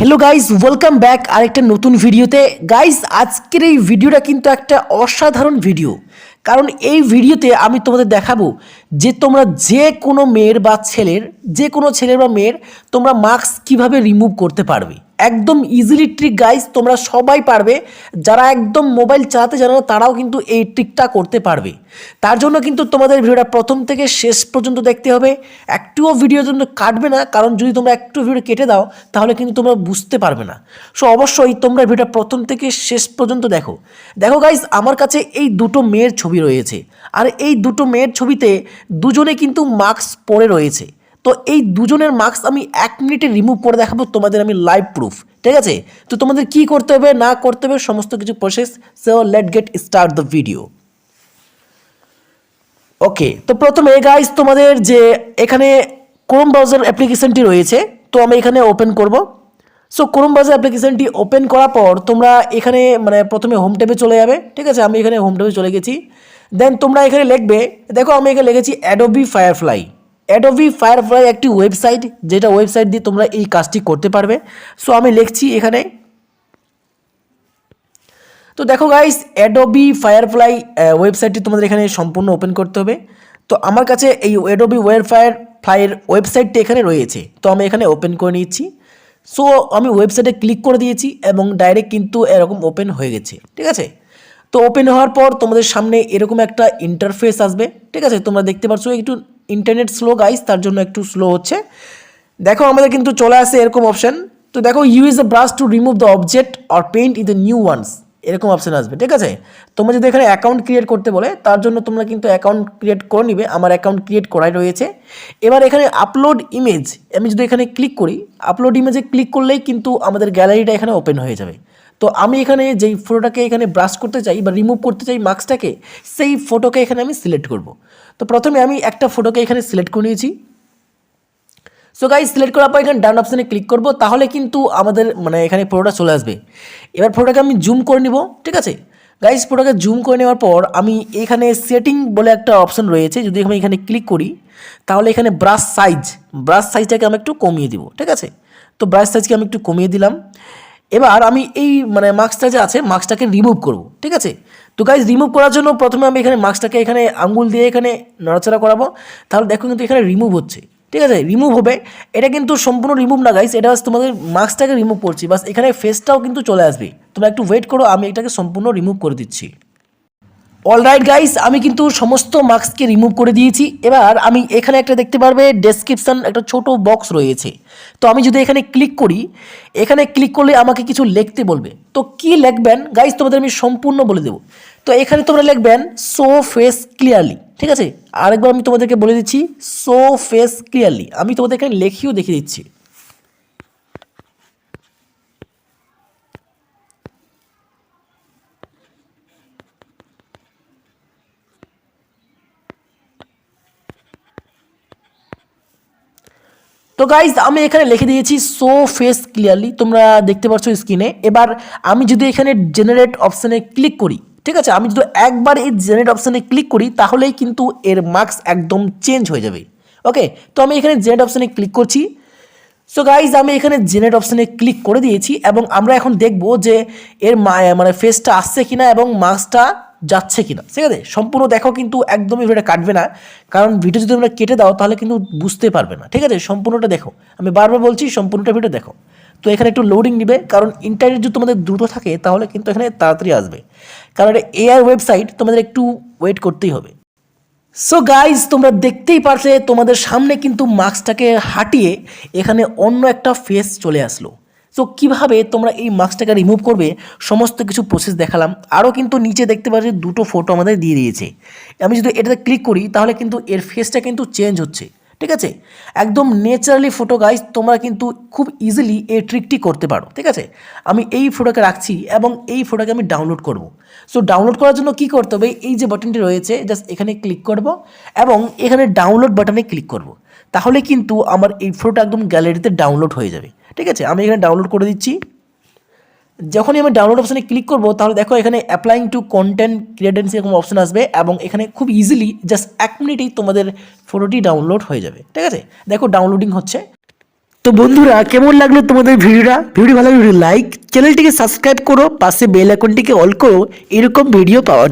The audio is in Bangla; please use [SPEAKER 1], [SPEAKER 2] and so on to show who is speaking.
[SPEAKER 1] হ্যালো গাইস ওয়েলকাম ব্যাক আরেকটা নতুন ভিডিওতে। গাইস আজকের এই ভিডিওটা কিন্তু একটা অসাধারণ ভিডিও। কারণ এই ভিডিওতে আমি তোমাদের দেখাবো যে তোমরা যে কোনো মেয়ের বা ছেলের, যে কোনো ছেলের বা মেয়ের তোমরা মাস্ক কীভাবে রিমুভ করতে পারবে। একদম ইজিলি ট্রিক গাইস তোমরা সবাই পারবে। যারা একদম মোবাইল চালাতে জানো না, তারাও কিন্তু এই ট্রিকটা করতে পারবে। তার জন্য কিন্তু তোমাদের ভিডিওটা প্রথম থেকে শেষ পর্যন্ত দেখতে হবে। একটুও ভিডিও জন্য কাটবে না, কারণ যদি তোমরা একটু ভিডিও কেটে দাও, তাহলে কিন্তু তোমরা বুঝতে পারবে না। সো অবশ্যই তোমরা ভিডিওটা প্রথম থেকে শেষ পর্যন্ত দেখো। দেখো গাইস আমার কাছে এই দুটো মেয়ের ছবি রয়েছে। আর এই দুটো মেয়ের ছবিতে দুজনে কিন্তু মাস্ক পরে রয়েছে। তো এই দুজনের মাস্ক আমি এক মিনিটে রিমুভ করে দেখাবো, তোমাদের আমি লাইভ প্রুফ ঠিক আছে? তো তোমাদের কি করতে হবে, না করতে হবে, সমস্ত কিছু process so let get start the video okay তো প্রথমে গাইস তোমাদের যে এখানে ক্রোম ব্রাউজার অ্যাপ্লিকেশনটি রয়েছে, তো আমি এখানে ওপেন করব। সো ক্রোম ব্রাউজার অ্যাপ্লিকেশনটি ওপেন করার পর তোমরা এখানে মানে প্রথমে হোম ট্যাবে চলে যাবে, ঠিক আছে? আমি এখানে হোম ট্যাবে চলে গেছি। দেন তোমরা এখানে লিখবে, দেখো আমি এখানে লিখেছি অ্যাডোবি ফায়ারফ্লাই অ্যাডোবি ফায়ারফ্লাই একটি ওয়েবসাইট যেটা ওয়েবসাইট দিয়ে তোমরা এই কাজটি করতে পারবে। সো আমি লিখছি এখানে। তো দেখো গাইস অ্যাডোবি ফায়ারফ্লাই ওয়েবসাইটটি তোমাদের এখানে সম্পূর্ণ ওপেন করতে হবে। তো আমার কাছে এই অ্যাডোবি ওয়ার ফায়ার ফ্লাইয়ের ওয়েবসাইটটি এখানে রয়েছে। তো আমি এখানে ওপেন করে নিচ্ছি। সো আমি ওয়েবসাইটে ক্লিক করে দিয়েছি এবং ডাইরেক্ট কিন্তু এরকম ওপেন হয়ে গেছে। ঠিক আছে? তো ওপেন হওয়ার পর তোমাদের সামনে এরকম একটা ইন্টারফেস আসবে। ঠিক আছে? তোমরা দেখতে পাচ্ছ একটু ইন্টারনেট স্লো গাইস তার জন্য একটু স্লো হচ্ছে। দেখো, আমাদের কিন্তু চলে আসে এরকম অপশন তো দেখো use a brush to remove the object or paint in the new ones এরকম অপশন আসবে, ঠিক আছে? তোমরা যদি এখানে অ্যাকাউন্ট ক্রিয়েট করতে বলে, তার জন্য তোমরা কিন্তু অ্যাকাউন্ট ক্রিয়েট করে নিবে। আমার অ্যাকাউন্ট ক্রিয়েট করাই রয়েছে। এবার এখানে আপলোড ইমেজ আমি যদি এখানে ক্লিক করি আপলোড ইমেজে ক্লিক করলেই কিন্তু আমাদের গ্যালারিটা এখানে ওপেন হয়ে যাবে। তো আমি এখানে যেই ফটোটাকে এখানে ব্রাশ করতে চাই বা রিমুভ করতে চাই মার্কসটাকে সেই ফটোকে এখানে আমি সিলেক্ট করব। তো প্রথমে আমি একটা ফটোকে এখানে সিলেক্ট করে নিয়েছি। সো গাইজ সিলেক্ট করার পর এখানে ডান অপশানে ক্লিক করব, তাহলে কিন্তু আমাদের মানে এখানে ফটোটা চলে আসবে। এবার ফটোটাকে আমি জুম করে নিব, ঠিক আছে? গাইজ ফটোটাকে জুম করে নেওয়ার পর আমি এখানে সেটিং বলে একটা অপশন রয়েছে, যদি আমি এখানে ক্লিক করি, তাহলে এখানে ব্রাশ সাইজ ব্রাশ সাইজটাকে আমি একটু কমিয়ে দিব, ঠিক আছে? তো ব্রাশ সাইজকে আমি একটু কমিয়ে দিলাম। এবার আমি এই মানে মাস্কটা যে আছে মাস্কটাকে রিমুভ করব, ঠিক আছে? তো গাইজ রিমুভ করার জন্য প্রথমে আমি এখানে মাস্কটাকে এখানে আঙ্গুল দিয়ে এখানে নড়াচড়া করাবো। তাহলে দেখো কিন্তু এখানে রিমুভ হচ্ছে, ঠিক আছে? রিমুভ হবে। এটা কিন্তু সম্পূর্ণ রিমুভ না গাইস এটা তোমাদের মাস্কটাকে রিমুভ করছি। বাস এখানে ফেসটাও কিন্তু চলে আসবে। তোমরা একটু ওয়েট করো, আমি এটাকে সম্পূর্ণ রিমুভ করে দিচ্ছি। অলরাইট গাইস আমি কিন্তু সমস্ত মাস্ককে রিমুভ করে দিয়েছি। এবার আমি এখানে একটা দেখতে পারবে ডেসক্রিপশন একটা ছোট বক্স রয়েছে। তো আমি যদি এখানে ক্লিক করি, এখানে ক্লিক করলে আমাকে কিছু লিখতে বলবে। তো কি লিখবেন? গাইস তোমাদের আমি সম্পূর্ণ বলে দেবো। তো এখানে তোমরা লিখবেন সো ফেস ক্লিয়ারলি ঠিক আছে? আরেকবার আমি তোমাদেরকে বলে দিচ্ছি সো ফেস ক্লিয়ারলি আমি তোমাদের এখানে লেখিও দেখিয়ে দিচ্ছি। তো গাইজ আমি এখানে লিখে দিয়েছি সো ফেস ক্লিয়ারলি তোমরা দেখতে পাচ্ছ স্ক্রিনে এবার আমি যদি এখানে জেনারেট অপশানে ক্লিক করি, ঠিক আছে? আমি যদি একবার এই জেনারেট অপশানে ক্লিক করি, তাহলেই কিন্তু এর মার্কস একদম চেঞ্জ হয়ে যাবে। ওকে তো আমি এখানে জেনারেট অপশানে ক্লিক করছি। সো গাইজ আমি এখানে জেনারেট অপশানে ক্লিক করে দিয়েছি এবং আমরা এখন দেখব যে এর মানে ফেসটা আসছে কিনা এবং মার্কসটা যাচ্ছে কিনা। ঠিক আছে? সম্পূর্ণ দেখো কিন্তু একদমই ভিডিওটা কাটবে না। কারণ ভিডিও যদি তোমরা কেটে দাও, তাহলে কিন্তু বুঝতে পারবে না। ঠিক আছে? সম্পূর্ণটা দেখো। আমি বারবার বলছি, সম্পূর্ণটা ভিডিও দেখো। তো এখানে একটু লোডিং নিবে, কারণ ইন্টারনেট যদি তোমাদের দ্রুত থাকে, তাহলে কিন্তু এখানে তাড়াতাড়ি আসবে। কারণ এআই ওয়েবসাইট তোমাদের একটু ওয়েট করতেই হবে। সো গাইজ তোমরা দেখতেই পারলে, তোমাদের সামনে কিন্তু মাস্কটাকে হাঁটিয়ে এখানে অন্য একটা ফেস চলে আসলো। সো কীভাবে তোমরা এই মাস্কটাকে রিমুভ করবে? সমস্ত কিছু প্রসেস দেখালাম। আরও কিন্তু নিচে দেখতে পাচ্ছি দুটো ফটো আমাদের দিয়ে দিয়েছে। আমি যদি এটাতে ক্লিক করি, তাহলে কিন্তু এর ফেসটা কিন্তু চেঞ্জ হচ্ছে। ঠিক আছে? একদম নেচারালি ফটো গাইজ তোমরা কিন্তু খুব ইজিলি এই ট্রিকটি করতে পারো। ঠিক আছে? আমি এই ফটোকে রাখছি এবং এই ফটোকে আমি ডাউনলোড করব। সো ডাউনলোড করার জন্য কি করতে হবে? এই যে বাটনটি রয়েছে জাস্ট এখানে ক্লিক করব এবং এখানে ডাউনলোড বাটনে ক্লিক করব। তাহলে কিন্তু আমার এই ফটোটা একদম গ্যালারিতে ডাউনলোড হয়ে যাবে। ঠিক আছে? আমি এখানে ডাউনলোড করে দিচ্ছি। যখনই আমি ডাউনলোড অপশানে ক্লিক করব, তাহলে দেখো এখানে অ্যাপ্লাইং টু কন্টেন্ট ক্রিয়েটেন্সি এরকম অপশন আসবে এবং এখানে খুব ইজিলি জাস্ট এক মিনিটেই তোমাদের ফটোটি ডাউনলোড হয়ে যাবে। ঠিক আছে? দেখো ডাউনলোডিং হচ্ছে। তো বন্ধুরা, কেমন লাগল তোমাদের ভিডিওটা? ভিডিও ভালো লাগলে লাইক চ্যানেলটিকে সাবস্ক্রাইব করো, পাশে বেল আইকনটিকে অল করো, এরকম ভিডিও পাওয়ার